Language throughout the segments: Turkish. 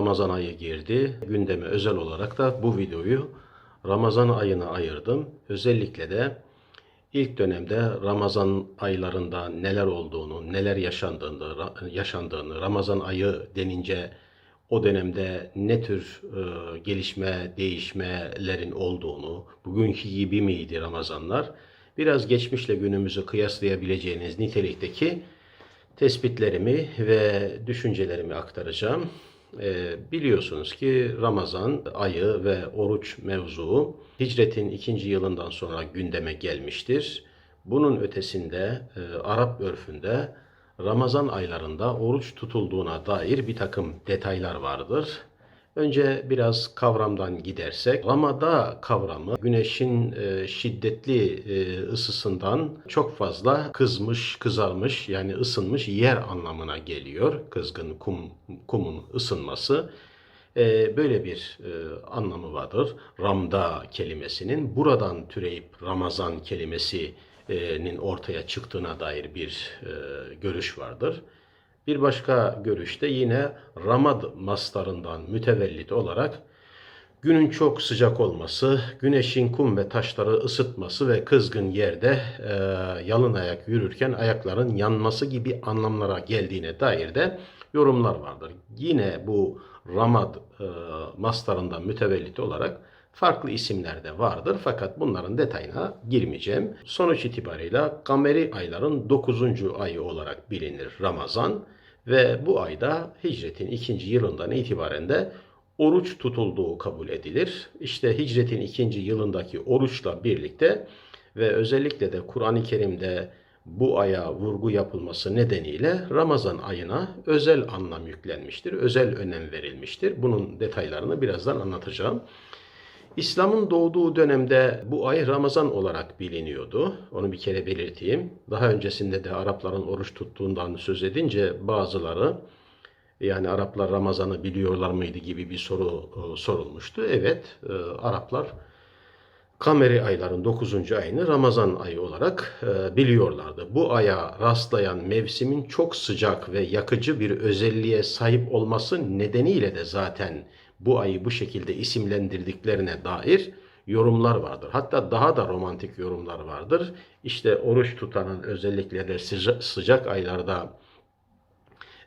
Ramazan ayı girdi. Gündeme özel olarak da bu videoyu Ramazan ayına ayırdım. Özellikle de ilk dönemde Ramazan aylarında neler olduğunu, neler yaşandığını, yaşandığını, Ramazan ayı denince o dönemde ne tür e, gelişme, değişmelerin olduğunu, bugünkü gibi miydi Ramazanlar? Biraz geçmişle günümüzü kıyaslayabileceğiniz nitelikteki tespitlerimi ve düşüncelerimi aktaracağım. Ee, biliyorsunuz ki Ramazan ayı ve oruç mevzuu hicretin ikinci yılından sonra gündeme gelmiştir. Bunun ötesinde e, Arap örfünde Ramazan aylarında oruç tutulduğuna dair bir takım detaylar vardır. Önce biraz kavramdan gidersek, Ramada kavramı güneşin e, şiddetli e, ısısından çok fazla kızmış, kızarmış yani ısınmış yer anlamına geliyor. Kızgın kum, kumun ısınması. E, böyle bir anlamı vardır. Ramda kelimesinin buradan türeyip Ramazan kelimesinin ortaya çıktığına dair bir görüş vardır. Bir başka görüşte yine ramad mastarından mütevellit olarak günün çok sıcak olması, güneşin kum ve taşları ısıtması ve kızgın yerde e, yalın ayak yürürken ayakların yanması gibi anlamlara geldiğine dair de yorumlar vardır. Yine bu ramad e, mastarından mütevellit olarak farklı isimler de vardır fakat bunların detayına girmeyeceğim. Sonuç itibarıyla kameri ayların 9. ayı olarak bilinir Ramazan ve bu ayda hicretin ikinci yılından itibaren de oruç tutulduğu kabul edilir. İşte hicretin ikinci yılındaki oruçla birlikte ve özellikle de Kur'an-ı Kerim'de bu aya vurgu yapılması nedeniyle Ramazan ayına özel anlam yüklenmiştir, özel önem verilmiştir. Bunun detaylarını birazdan anlatacağım. İslam'ın doğduğu dönemde bu ay Ramazan olarak biliniyordu. Onu bir kere belirteyim. Daha öncesinde de Arapların oruç tuttuğundan söz edince bazıları yani Araplar Ramazan'ı biliyorlar mıydı gibi bir soru e, sorulmuştu. Evet, e, Araplar Kameri ayların 9. ayını Ramazan ayı olarak e, biliyorlardı. Bu aya rastlayan mevsimin çok sıcak ve yakıcı bir özelliğe sahip olması nedeniyle de zaten bu ayı bu şekilde isimlendirdiklerine dair yorumlar vardır. Hatta daha da romantik yorumlar vardır. İşte oruç tutanın özellikle de sıca- sıcak aylarda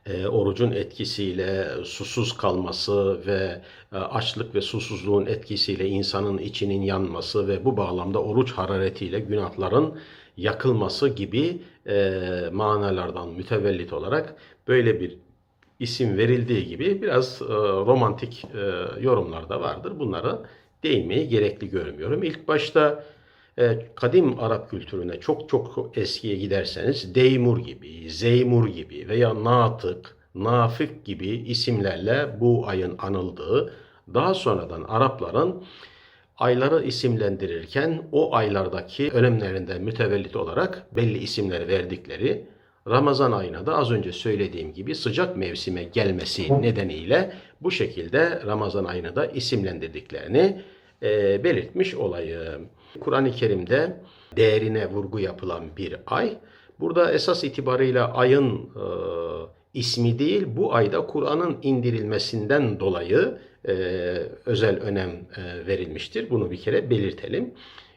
e, orucun etkisiyle susuz kalması ve e, açlık ve susuzluğun etkisiyle insanın içinin yanması ve bu bağlamda oruç hararetiyle günahların yakılması gibi e, manalardan mütevellit olarak böyle bir isim verildiği gibi biraz e, romantik e, yorumlar da vardır. Bunlara değinmeyi gerekli görmüyorum. İlk başta e, kadim Arap kültürüne çok çok eskiye giderseniz Deymur gibi, Zeymur gibi veya Natık, Nafık gibi isimlerle bu ayın anıldığı, daha sonradan Arapların ayları isimlendirirken o aylardaki önemlerinden mütevellit olarak belli isimler verdikleri Ramazan ayına da az önce söylediğim gibi sıcak mevsime gelmesi nedeniyle bu şekilde Ramazan ayını da isimlendirdiklerini e, belirtmiş olayım. Kur'an-ı Kerim'de değerine vurgu yapılan bir ay. Burada esas itibarıyla ayın e, ismi değil, bu ayda Kur'an'ın indirilmesinden dolayı e, özel önem e, verilmiştir. Bunu bir kere belirtelim.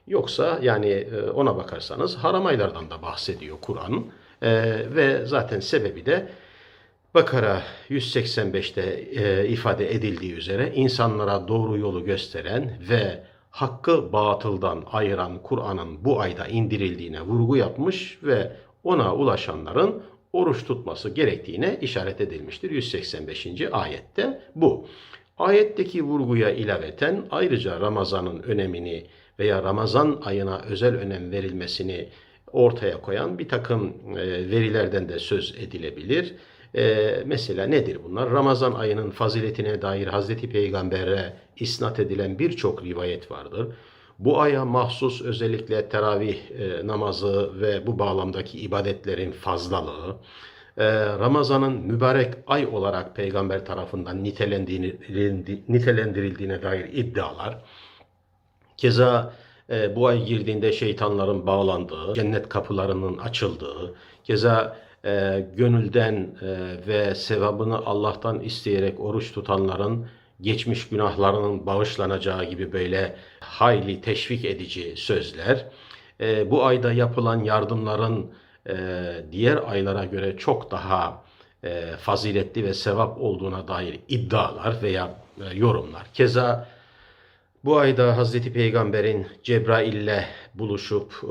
Yoksa yani e, ona bakarsanız haram aylardan da bahsediyor Kur'an. E, ve zaten sebebi de Bakara 185'te e, ifade edildiği üzere insanlara doğru yolu gösteren ve hakkı batıldan ayıran Kur'an'ın bu ayda indirildiğine vurgu yapmış ve ona ulaşanların oruç tutması gerektiğine işaret edilmiştir. 185. ayette bu. Ayetteki vurguya ilaveten ayrıca Ramazan'ın önemini veya Ramazan ayına özel önem verilmesini ortaya koyan bir takım e, verilerden de söz edilebilir. E, mesela nedir bunlar? Ramazan ayının faziletine dair Hazreti Peygamber'e isnat edilen birçok rivayet vardır. Bu aya mahsus özellikle teravih e, namazı ve bu bağlamdaki ibadetlerin fazlalığı, Ramazan'ın mübarek ay olarak peygamber tarafından nitelendirildiğine dair iddialar, Keza e, bu ay girdiğinde şeytanların bağlandığı, cennet kapılarının açıldığı, keza e, gönülden e, ve sevabını Allah'tan isteyerek oruç tutanların geçmiş günahlarının bağışlanacağı gibi böyle hayli teşvik edici sözler. E, bu ayda yapılan yardımların e, diğer aylara göre çok daha e, faziletli ve sevap olduğuna dair iddialar veya e, yorumlar. Keza bu ayda Hazreti Peygamber'in Cebrail'le buluşup e,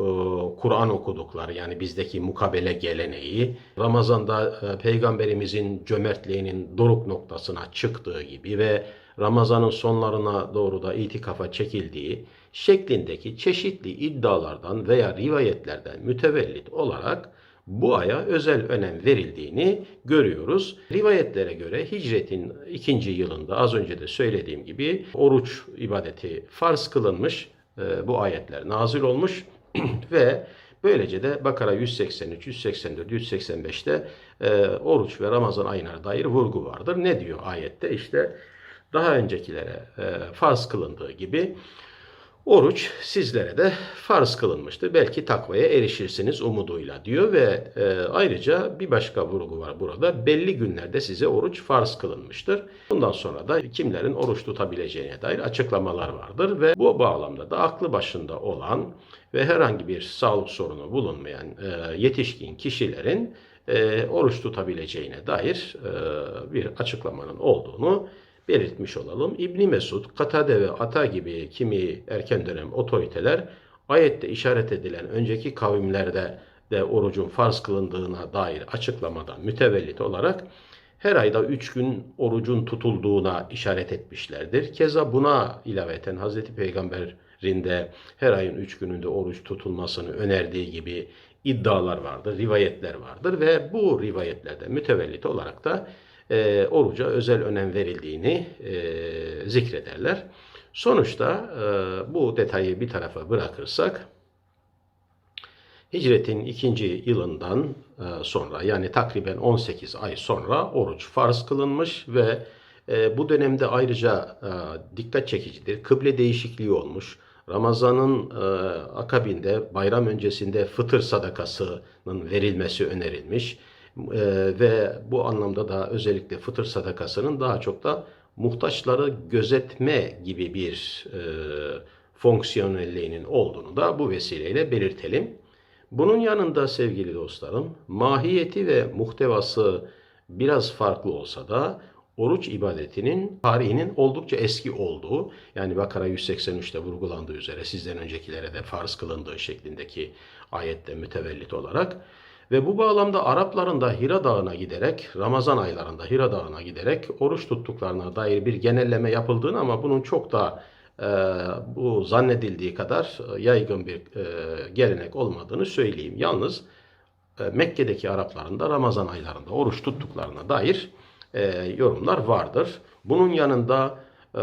Kur'an okudukları yani bizdeki mukabele geleneği Ramazan'da e, Peygamberimizin cömertliğinin doruk noktasına çıktığı gibi ve Ramazan'ın sonlarına doğru da itikafa çekildiği şeklindeki çeşitli iddialardan veya rivayetlerden mütevellit olarak bu aya özel önem verildiğini görüyoruz. Rivayetlere göre hicretin ikinci yılında az önce de söylediğim gibi oruç ibadeti farz kılınmış. E, bu ayetler nazil olmuş ve böylece de Bakara 183, 184, 185'te e, oruç ve Ramazan ayına dair vurgu vardır. Ne diyor ayette? İşte daha öncekilere e, farz kılındığı gibi Oruç sizlere de farz kılınmıştır. Belki takvaya erişirsiniz umuduyla diyor ve e, ayrıca bir başka vurgu var burada. Belli günlerde size oruç farz kılınmıştır. Bundan sonra da kimlerin oruç tutabileceğine dair açıklamalar vardır ve bu bağlamda da aklı başında olan ve herhangi bir sağlık sorunu bulunmayan e, yetişkin kişilerin e, oruç tutabileceğine dair e, bir açıklamanın olduğunu belirtmiş olalım. İbni Mesud, Katade ve Ata gibi kimi erken dönem otoriteler ayette işaret edilen önceki kavimlerde de orucun farz kılındığına dair açıklamadan mütevellit olarak her ayda üç gün orucun tutulduğuna işaret etmişlerdir. Keza buna ilaveten Hz. Peygamber'in de her ayın üç gününde oruç tutulmasını önerdiği gibi iddialar vardır, rivayetler vardır ve bu rivayetlerden mütevellit olarak da e, oruca özel önem verildiğini e, zikrederler. Sonuçta e, bu detayı bir tarafa bırakırsak hicretin ikinci yılından e, sonra yani takriben 18 ay sonra oruç farz kılınmış ve e, bu dönemde ayrıca e, dikkat çekicidir. Kıble değişikliği olmuş. Ramazan'ın e, akabinde bayram öncesinde fıtır sadakasının verilmesi önerilmiş. E, ve bu anlamda da özellikle fıtır sadakasının daha çok da muhtaçları gözetme gibi bir e, fonksiyonelliğinin olduğunu da bu vesileyle belirtelim. Bunun yanında sevgili dostlarım mahiyeti ve muhtevası biraz farklı olsa da oruç ibadetinin tarihinin oldukça eski olduğu yani Bakara 183'te vurgulandığı üzere sizden öncekilere de farz kılındığı şeklindeki ayette mütevellit olarak ve bu bağlamda Arapların da Hira Dağı'na giderek, Ramazan aylarında Hira Dağı'na giderek oruç tuttuklarına dair bir genelleme yapıldığını ama bunun çok da e, bu zannedildiği kadar yaygın bir e, gelenek olmadığını söyleyeyim. Yalnız e, Mekke'deki Arapların da Ramazan aylarında oruç tuttuklarına dair e, yorumlar vardır. Bunun yanında e,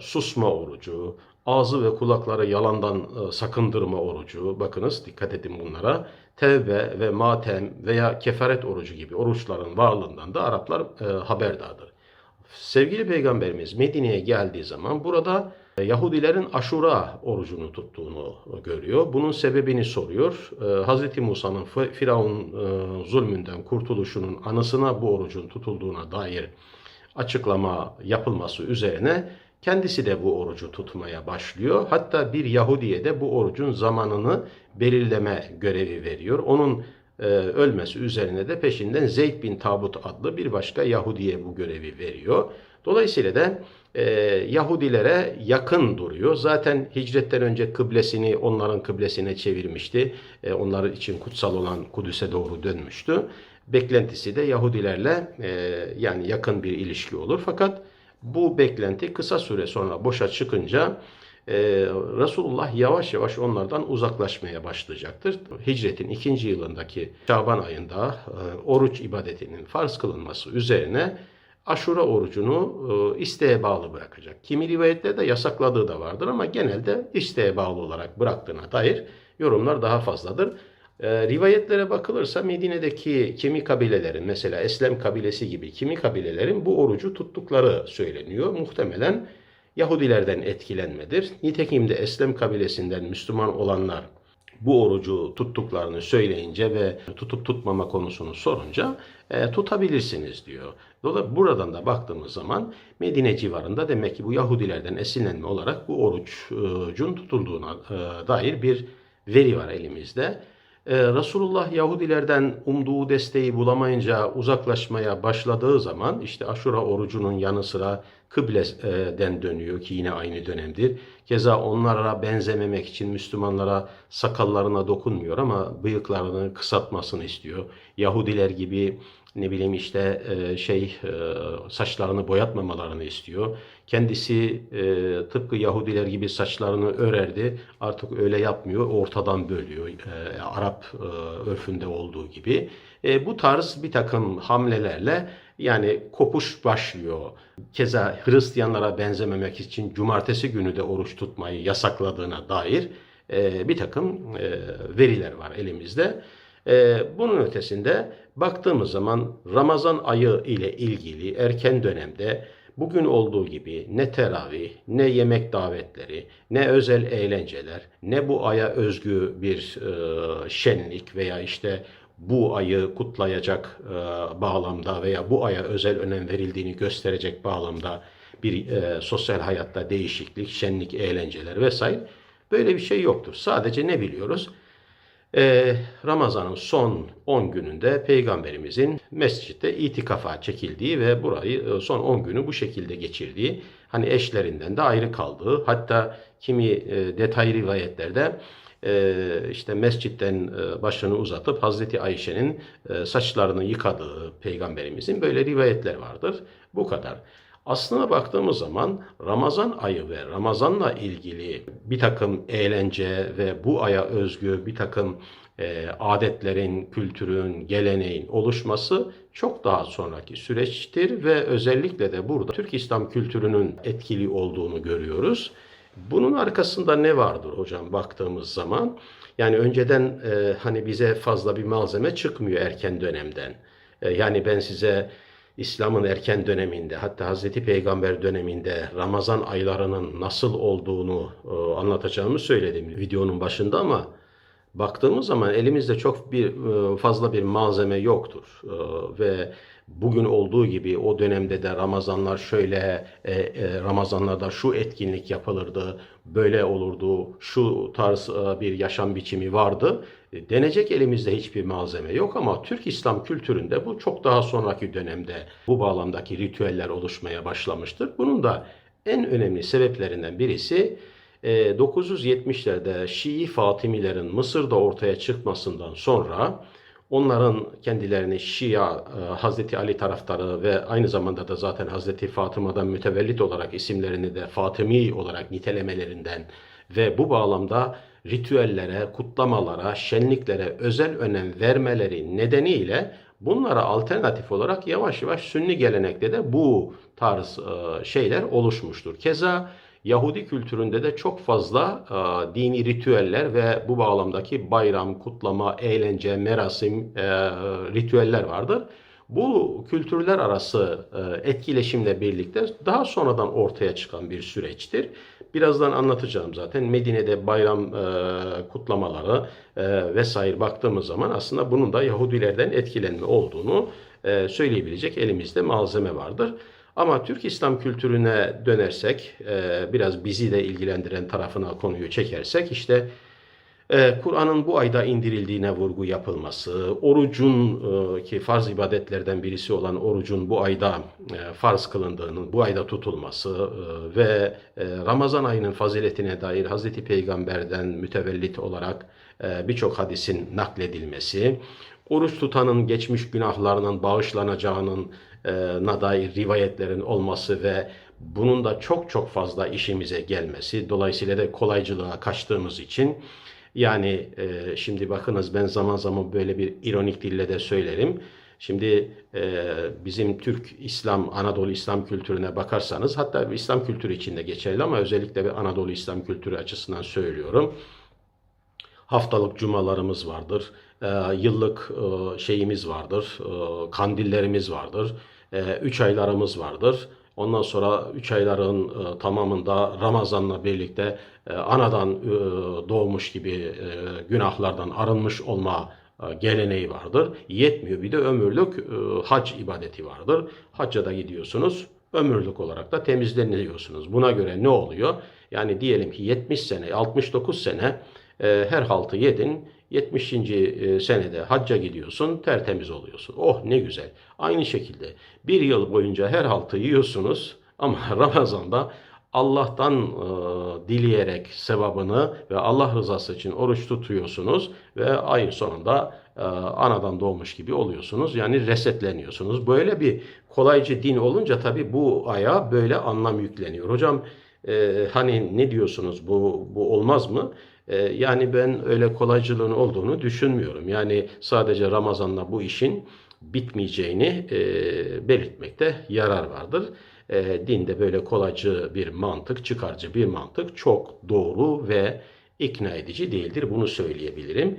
susma orucu, ağzı ve kulakları yalandan e, sakındırma orucu, bakınız dikkat edin bunlara, tevbe ve matem veya kefaret orucu gibi oruçların varlığından da Araplar e, haberdardır. Sevgili Peygamberimiz Medine'ye geldiği zaman burada e, Yahudilerin aşura orucunu tuttuğunu görüyor. Bunun sebebini soruyor. E, Hz. Musa'nın Firavun e, zulmünden kurtuluşunun anısına bu orucun tutulduğuna dair açıklama yapılması üzerine kendisi de bu orucu tutmaya başlıyor. Hatta bir Yahudiye de bu orucun zamanını belirleme görevi veriyor. Onun e, ölmesi üzerine de peşinden Zeyd bin Tabut adlı bir başka Yahudiye bu görevi veriyor. Dolayısıyla da e, Yahudilere yakın duruyor. Zaten hicretten önce kıblesini onların kıblesine çevirmişti. E, onlar için kutsal olan Kudüs'e doğru dönmüştü. Beklentisi de Yahudilerle e, yani yakın bir ilişki olur. Fakat bu beklenti kısa süre sonra boşa çıkınca e, Resulullah yavaş yavaş onlardan uzaklaşmaya başlayacaktır. Hicretin ikinci yılındaki Şaban ayında e, oruç ibadetinin farz kılınması üzerine aşura orucunu e, isteğe bağlı bırakacak. Kimi rivayetlerde yasakladığı da vardır ama genelde isteğe bağlı olarak bıraktığına dair yorumlar daha fazladır. E, rivayetlere bakılırsa Medine'deki kimi kabilelerin mesela Eslem kabilesi gibi kimi kabilelerin bu orucu tuttukları söyleniyor. Muhtemelen Yahudilerden etkilenmedir. Nitekim de Eslem kabilesinden Müslüman olanlar bu orucu tuttuklarını söyleyince ve tutup tutmama konusunu sorunca e, tutabilirsiniz diyor. Dolayısıyla buradan da baktığımız zaman Medine civarında demek ki bu Yahudilerden esinlenme olarak bu orucun tutulduğuna e, dair bir veri var elimizde. Ee, Resulullah Yahudilerden umduğu desteği bulamayınca uzaklaşmaya başladığı zaman işte Aşura orucunun yanı sıra kıbleden dönüyor ki yine aynı dönemdir. Keza onlara benzememek için Müslümanlara sakallarına dokunmuyor ama bıyıklarını kısaltmasını istiyor. Yahudiler gibi ne bileyim işte e, şey e, saçlarını boyatmamalarını istiyor. Kendisi e, tıpkı Yahudiler gibi saçlarını örerdi. Artık öyle yapmıyor. Ortadan bölüyor. Arap örfünde olduğu gibi. Bu tarz bir takım hamlelerle yani kopuş başlıyor. Keza Hristiyanlara benzememek için cumartesi günü de oruç tutmayı yasakladığına dair bir takım veriler var elimizde. Bunun ötesinde baktığımız zaman Ramazan ayı ile ilgili erken dönemde bugün olduğu gibi ne teravih, ne yemek davetleri, ne özel eğlenceler, ne bu aya özgü bir e, şenlik veya işte bu ayı kutlayacak e, bağlamda veya bu aya özel önem verildiğini gösterecek bağlamda bir e, sosyal hayatta değişiklik, şenlik, eğlenceler vesaire böyle bir şey yoktur. Sadece ne biliyoruz? Ee, Ramazan'ın son 10 gününde Peygamberimizin mescitte itikafa çekildiği ve burayı e, son 10 günü bu şekilde geçirdiği, hani eşlerinden de ayrı kaldığı, hatta kimi e, detay rivayetlerde e, işte mescitten e, başını uzatıp Hazreti Ayşe'nin saçlarını yıkadığı Peygamberimizin böyle rivayetler vardır. Bu kadar. Aslına baktığımız zaman Ramazan ayı ve Ramazanla ilgili bir takım eğlence ve bu aya özgü bir takım e, adetlerin, kültürün, geleneğin oluşması çok daha sonraki süreçtir ve özellikle de burada Türk İslam kültürünün etkili olduğunu görüyoruz. Bunun arkasında ne vardır hocam baktığımız zaman? Yani önceden e, hani bize fazla bir malzeme çıkmıyor erken dönemden. E, yani ben size İslam'ın erken döneminde hatta Hazreti Peygamber döneminde Ramazan aylarının nasıl olduğunu e, anlatacağımı söyledim videonun başında ama baktığımız zaman elimizde çok bir e, fazla bir malzeme yoktur. E, ve bugün olduğu gibi o dönemde de Ramazanlar şöyle e, e, Ramazanlarda şu etkinlik yapılırdı, böyle olurdu, şu tarz e, bir yaşam biçimi vardı. E, denecek elimizde hiçbir malzeme yok ama Türk İslam kültüründe bu çok daha sonraki dönemde bu bağlamdaki ritüeller oluşmaya başlamıştır. Bunun da en önemli sebeplerinden birisi 970'lerde Şii Fatimilerin Mısır'da ortaya çıkmasından sonra onların kendilerini Şia, e, Hazreti Ali taraftarı ve aynı zamanda da zaten Hazreti Fatıma'dan mütevellit olarak isimlerini de Fatımi olarak nitelemelerinden ve bu bağlamda ritüellere, kutlamalara, şenliklere özel önem vermeleri nedeniyle bunlara alternatif olarak yavaş yavaş Sünni gelenekte de bu tarz e, şeyler oluşmuştur. Keza Yahudi kültüründe de çok fazla e, dini ritüeller ve bu bağlamdaki bayram, kutlama, eğlence, merasim e, ritüeller vardır. Bu kültürler arası e, etkileşimle birlikte daha sonradan ortaya çıkan bir süreçtir. Birazdan anlatacağım zaten. Medine'de bayram e, kutlamaları e, vesaire baktığımız zaman aslında bunun da Yahudilerden etkilenme olduğunu e, söyleyebilecek elimizde malzeme vardır. Ama Türk İslam kültürüne dönersek, e, biraz bizi de ilgilendiren tarafına konuyu çekersek, işte e, Kur'an'ın bu ayda indirildiğine vurgu yapılması, orucun e, ki farz ibadetlerden birisi olan orucun bu ayda farz kılındığının, bu ayda tutulması ve Ramazan ayının faziletine dair Hazreti Peygamber'den mütevellit olarak birçok hadisin nakledilmesi, oruç tutanın geçmiş günahlarının bağışlanacağının na dair rivayetlerin olması ve bunun da çok çok fazla işimize gelmesi dolayısıyla da kolaycılığa kaçtığımız için yani e, şimdi bakınız ben zaman zaman böyle bir ironik dille de söylerim. Şimdi e, bizim Türk İslam, Anadolu İslam kültürüne bakarsanız hatta İslam kültürü içinde geçerli ama özellikle bir Anadolu İslam kültürü açısından söylüyorum. Haftalık cumalarımız vardır, e, yıllık e, şeyimiz vardır, e, kandillerimiz vardır, e, üç aylarımız vardır. Ondan sonra 3 ayların e, tamamında Ramazan'la birlikte e, anadan doğmuş gibi günahlardan arınmış olma geleneği vardır. Yetmiyor bir de ömürlük hac ibadeti vardır. Hacca da gidiyorsunuz. Ömürlük olarak da temizleniyorsunuz. Buna göre ne oluyor? Yani diyelim ki 70 sene, 69 sene e, her haltı yedin. 70. e, senede hacca gidiyorsun, tertemiz oluyorsun. Oh ne güzel. Aynı şekilde bir yıl boyunca her haltı yiyorsunuz ama Ramazan'da Allah'tan e, dileyerek sevabını ve Allah rızası için oruç tutuyorsunuz ve ayın sonunda e, anadan doğmuş gibi oluyorsunuz. Yani resetleniyorsunuz. Böyle bir kolaycı din olunca tabii bu aya böyle anlam yükleniyor. Hocam e, hani ne diyorsunuz bu bu olmaz mı? E, yani ben öyle kolaycılığın olduğunu düşünmüyorum. Yani sadece Ramazan'la bu işin bitmeyeceğini e, belirtmekte yarar vardır. E, dinde böyle kolaycı bir mantık, çıkarcı bir mantık çok doğru ve ikna edici değildir. Bunu söyleyebilirim.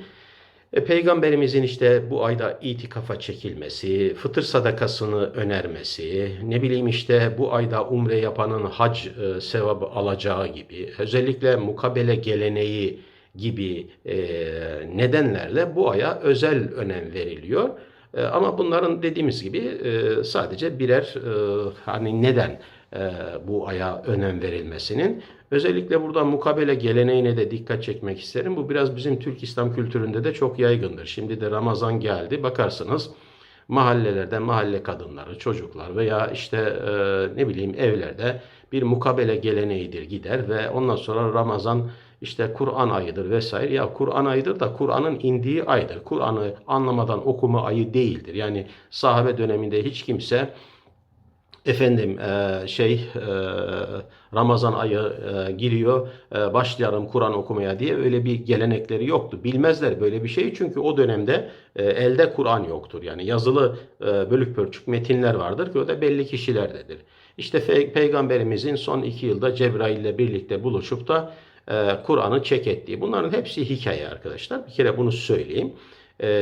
E, Peygamberimizin işte bu ayda itikafa çekilmesi, fıtır sadakasını önermesi, ne bileyim işte bu ayda umre yapanın hac e, sevabı alacağı gibi, özellikle mukabele geleneği gibi e, nedenlerle bu aya özel önem veriliyor. E, ama bunların dediğimiz gibi e, sadece birer e, hani neden bu aya önem verilmesinin. Özellikle burada mukabele geleneğine de dikkat çekmek isterim. Bu biraz bizim Türk İslam kültüründe de çok yaygındır. Şimdi de Ramazan geldi. Bakarsınız mahallelerde mahalle kadınları, çocuklar veya işte e, ne bileyim evlerde bir mukabele geleneğidir gider ve ondan sonra Ramazan işte Kur'an ayıdır vesaire. Ya Kur'an ayıdır da Kur'an'ın indiği aydır. Kur'an'ı anlamadan okuma ayı değildir. Yani sahabe döneminde hiç kimse efendim e, şey e, Ramazan ayı e, giriyor başlayalım Kur'an okumaya diye öyle bir gelenekleri yoktu. Bilmezler böyle bir şey çünkü o dönemde elde Kur'an yoktur. Yani yazılı bölük pörçük metinler vardır ki o da belli kişilerdedir. İşte peygamberimizin son iki yılda Cebrail ile birlikte buluşup da Kur'an'ı çek ettiği. Bunların hepsi hikaye arkadaşlar. Bir kere bunu söyleyeyim.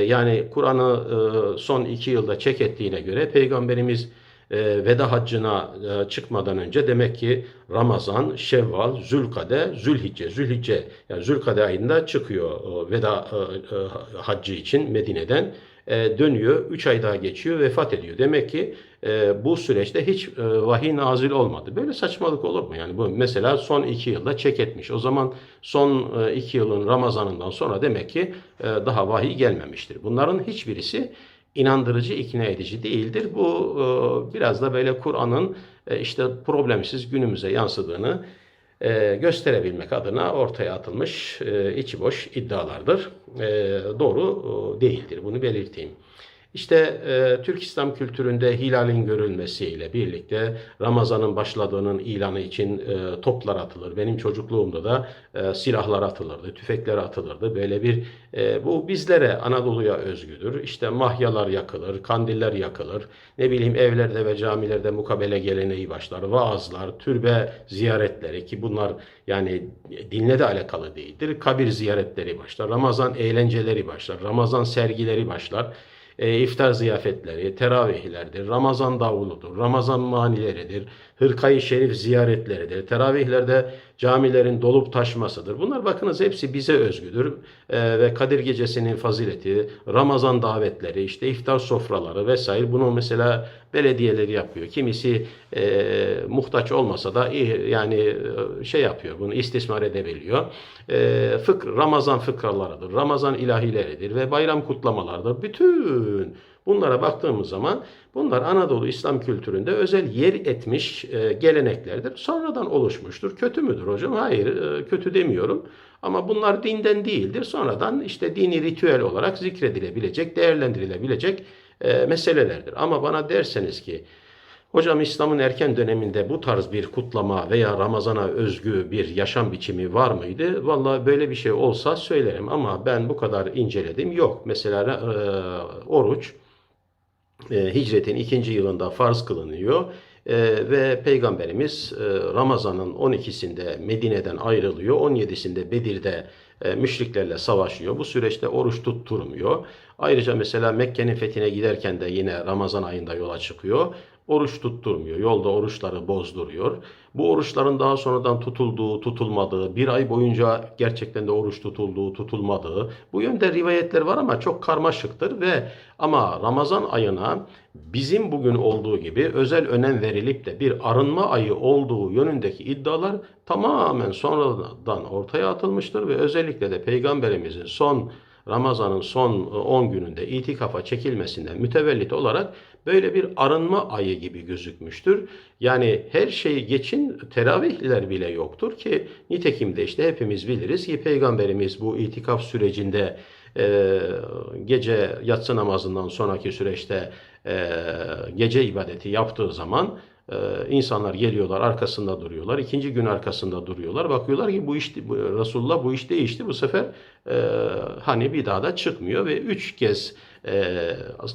Yani Kur'an'ı son iki yılda çek ettiğine göre peygamberimiz e, veda haccına e, çıkmadan önce demek ki Ramazan, Şevval, Zülkade, Zülhicce, Zülhicce yani Zülkade ayında çıkıyor veda e, e, haccı için Medine'den dönüyor. 3 ay daha geçiyor vefat ediyor. Demek ki bu süreçte hiç e, vahiy nazil olmadı. Böyle saçmalık olur mu? Yani bu mesela son 2 yılda çek etmiş. O zaman son 2 yılın Ramazanından sonra demek ki daha vahiy gelmemiştir. Bunların hiçbirisi inandırıcı, ikna edici değildir. Bu e, biraz da böyle Kur'an'ın e, işte problemsiz günümüze yansıdığını e, gösterebilmek adına ortaya atılmış içi boş iddialardır. Doğru değildir. Bunu belirteyim. İşte e, Türk İslam kültüründe hilalin görülmesiyle birlikte Ramazan'ın başladığının ilanı için e, toplar atılır. Benim çocukluğumda da e, silahlar atılırdı, tüfekler atılırdı. Böyle bir e, bu bizlere Anadolu'ya özgüdür. İşte mahyalar yakılır, kandiller yakılır. Ne bileyim evlerde ve camilerde mukabele geleneği başlar. Vaazlar, türbe ziyaretleri ki bunlar yani dinle de alakalı değildir. Kabir ziyaretleri başlar. Ramazan eğlenceleri başlar. Ramazan sergileri başlar e, iftar ziyafetleri, teravihlerdir, Ramazan davuludur, Ramazan manileridir, hırkayı şerif ziyaretleridir, teravihlerde camilerin dolup taşmasıdır. Bunlar bakınız hepsi bize özgüdür E, ve Kadir Gecesi'nin fazileti, Ramazan davetleri, işte iftar sofraları vesaire bunu mesela belediyeleri yapıyor. Kimisi e, muhtaç olmasa da yani e, şey yapıyor, bunu istismar edebiliyor. E, fıkr, Ramazan fıkralarıdır, Ramazan ilahileridir ve bayram kutlamalarıdır. Bütün bunlara baktığımız zaman bunlar Anadolu İslam kültüründe özel yer etmiş e, geleneklerdir. Sonradan oluşmuştur. Kötü müdür hocam? Hayır, e, kötü demiyorum. Ama bunlar dinden değildir. Sonradan işte dini ritüel olarak zikredilebilecek, değerlendirilebilecek e, meselelerdir. Ama bana derseniz ki Hocam İslam'ın erken döneminde bu tarz bir kutlama veya Ramazan'a özgü bir yaşam biçimi var mıydı? Vallahi böyle bir şey olsa söylerim ama ben bu kadar inceledim. Yok. Mesela e, oruç e, hicretin ikinci yılında farz kılınıyor. E, ve Peygamberimiz e, Ramazan'ın 12'sinde Medine'den ayrılıyor. 17'sinde Bedir'de e, müşriklerle savaşıyor. Bu süreçte oruç tutturmuyor. Ayrıca mesela Mekke'nin fethine giderken de yine Ramazan ayında yola çıkıyor. Oruç tutturmuyor. Yolda oruçları bozduruyor. Bu oruçların daha sonradan tutulduğu, tutulmadığı, bir ay boyunca gerçekten de oruç tutulduğu, tutulmadığı bu yönde rivayetler var ama çok karmaşıktır ve ama Ramazan ayına bizim bugün olduğu gibi özel önem verilip de bir arınma ayı olduğu yönündeki iddialar tamamen sonradan ortaya atılmıştır ve özellikle de Peygamberimizin son Ramazan'ın son 10 gününde itikafa çekilmesinden mütevellit olarak böyle bir arınma ayı gibi gözükmüştür. Yani her şeyi geçin teravihler bile yoktur ki nitekim de işte hepimiz biliriz ki Peygamberimiz bu itikaf sürecinde e, gece yatsı namazından sonraki süreçte e, gece ibadeti yaptığı zaman e, insanlar geliyorlar arkasında duruyorlar. İkinci gün arkasında duruyorlar. Bakıyorlar ki bu iş Resulullah bu iş değişti. Bu sefer e, hani bir daha da çıkmıyor ve üç kez e,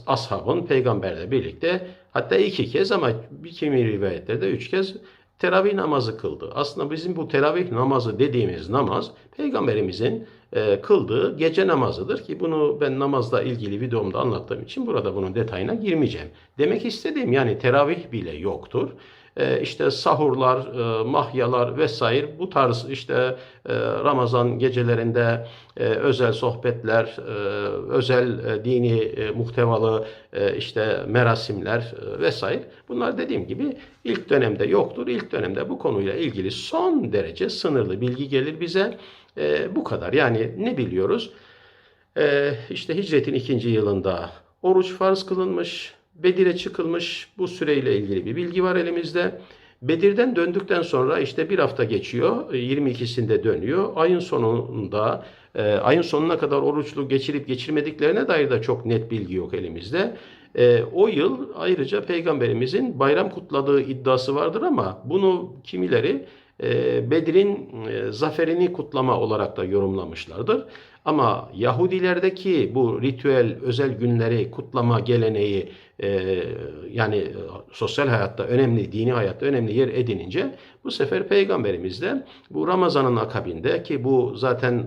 ashabın peygamberle birlikte hatta iki kez ama bir kimi rivayetlerde üç kez teravih namazı kıldı. Aslında bizim bu teravih namazı dediğimiz namaz peygamberimizin e, kıldığı gece namazıdır ki bunu ben namazla ilgili videomda anlattığım için burada bunun detayına girmeyeceğim. Demek istediğim yani teravih bile yoktur. E, işte sahurlar, e, mahyalar vesaire bu tarz işte e, Ramazan gecelerinde özel sohbetler, özel dini e, muhtevalı işte merasimler vesaire bunlar dediğim gibi ilk dönemde yoktur. İlk dönemde bu konuyla ilgili son derece sınırlı bilgi gelir bize. E, bu kadar. Yani ne biliyoruz? E, işte hicretin ikinci yılında oruç farz kılınmış, Bedir'e çıkılmış. Bu süreyle ilgili bir bilgi var elimizde. Bedir'den döndükten sonra işte bir hafta geçiyor. 22'sinde dönüyor. Ayın sonunda e, ayın sonuna kadar oruçlu geçirip geçirmediklerine dair de çok net bilgi yok elimizde. E, o yıl ayrıca peygamberimizin bayram kutladığı iddiası vardır ama bunu kimileri Bedir'in e, zaferini kutlama olarak da yorumlamışlardır. Ama Yahudilerdeki bu ritüel özel günleri kutlama geleneği e, yani e, sosyal hayatta önemli, dini hayatta önemli yer edinince bu sefer Peygamberimiz de bu Ramazan'ın akabinde ki bu zaten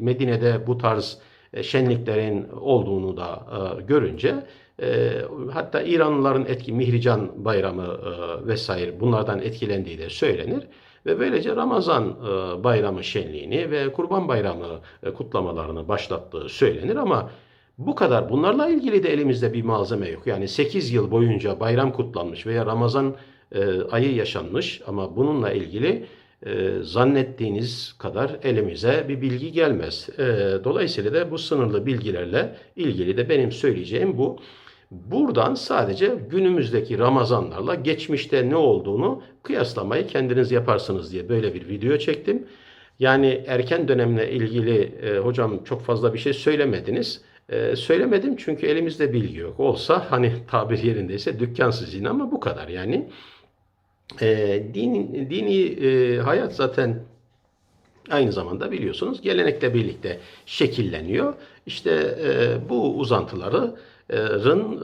Medine'de bu tarz şenliklerin olduğunu da görünce e, hatta İranlıların etki Mihrican bayramı e, vesaire bunlardan etkilendiği de söylenir. Ve böylece Ramazan e, bayramı şenliğini ve Kurban bayramı e, kutlamalarını başlattığı söylenir ama bu kadar. Bunlarla ilgili de elimizde bir malzeme yok. Yani 8 yıl boyunca bayram kutlanmış veya Ramazan e, ayı yaşanmış ama bununla ilgili zannettiğiniz kadar elimize bir bilgi gelmez. dolayısıyla da bu sınırlı bilgilerle ilgili de benim söyleyeceğim bu. Buradan sadece günümüzdeki Ramazanlarla geçmişte ne olduğunu kıyaslamayı kendiniz yaparsınız diye böyle bir video çektim. Yani erken dönemle ilgili e, hocam çok fazla bir şey söylemediniz. E, söylemedim çünkü elimizde bilgi yok. Olsa hani tabir yerindeyse dükkan sizin ama bu kadar yani. E, dini, dini e, hayat zaten aynı zamanda biliyorsunuz gelenekle birlikte şekilleniyor. İşte e, bu uzantıları Rın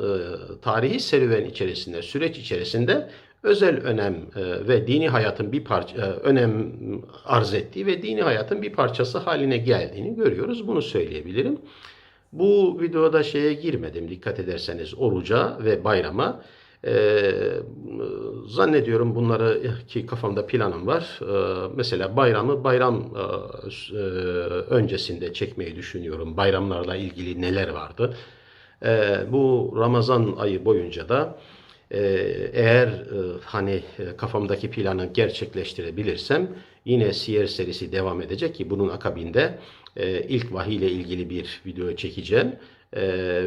tarihi serüven içerisinde, süreç içerisinde özel önem ve dini hayatın bir parça önem arz ettiği ve dini hayatın bir parçası haline geldiğini görüyoruz. Bunu söyleyebilirim. Bu videoda şeye girmedim dikkat ederseniz oruca ve bayrama. Zannediyorum bunları ki kafamda planım var. Mesela bayramı bayram öncesinde çekmeyi düşünüyorum. Bayramlarla ilgili neler vardı? E, bu Ramazan ayı boyunca da e, eğer e, hani e, kafamdaki planı gerçekleştirebilirsem yine Siyer serisi devam edecek ki bunun akabinde e, ilk vahiy ile ilgili bir video çekeceğim. E,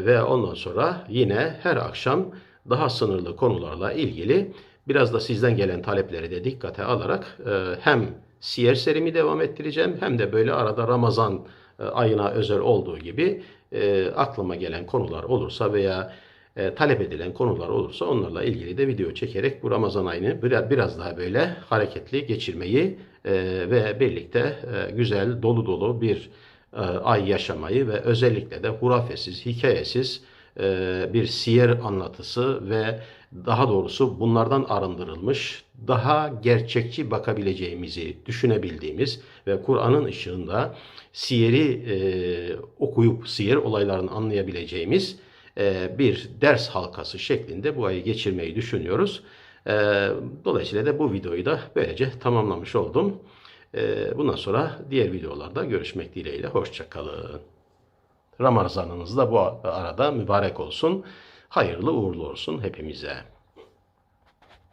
ve ondan sonra yine her akşam daha sınırlı konularla ilgili biraz da sizden gelen talepleri de dikkate alarak e, hem Siyer serimi devam ettireceğim hem de böyle arada Ramazan e, ayına özel olduğu gibi e, aklıma gelen konular olursa veya e, talep edilen konular olursa onlarla ilgili de video çekerek bu Ramazan ayını biraz, biraz daha böyle hareketli geçirmeyi e, ve birlikte e, güzel dolu dolu bir e, ay yaşamayı ve özellikle de hurafesiz, hikayesiz e, bir siyer anlatısı ve daha doğrusu bunlardan arındırılmış, daha gerçekçi bakabileceğimizi düşünebildiğimiz ve Kur'an'ın ışığında siyeri e, okuyup siyer olaylarını anlayabileceğimiz e, bir ders halkası şeklinde bu ayı geçirmeyi düşünüyoruz. E, dolayısıyla da bu videoyu da böylece tamamlamış oldum. E, bundan sonra diğer videolarda görüşmek dileğiyle. Hoşçakalın. Ramazanınız da bu arada mübarek olsun. Hayırlı uğurlu olsun hepimize.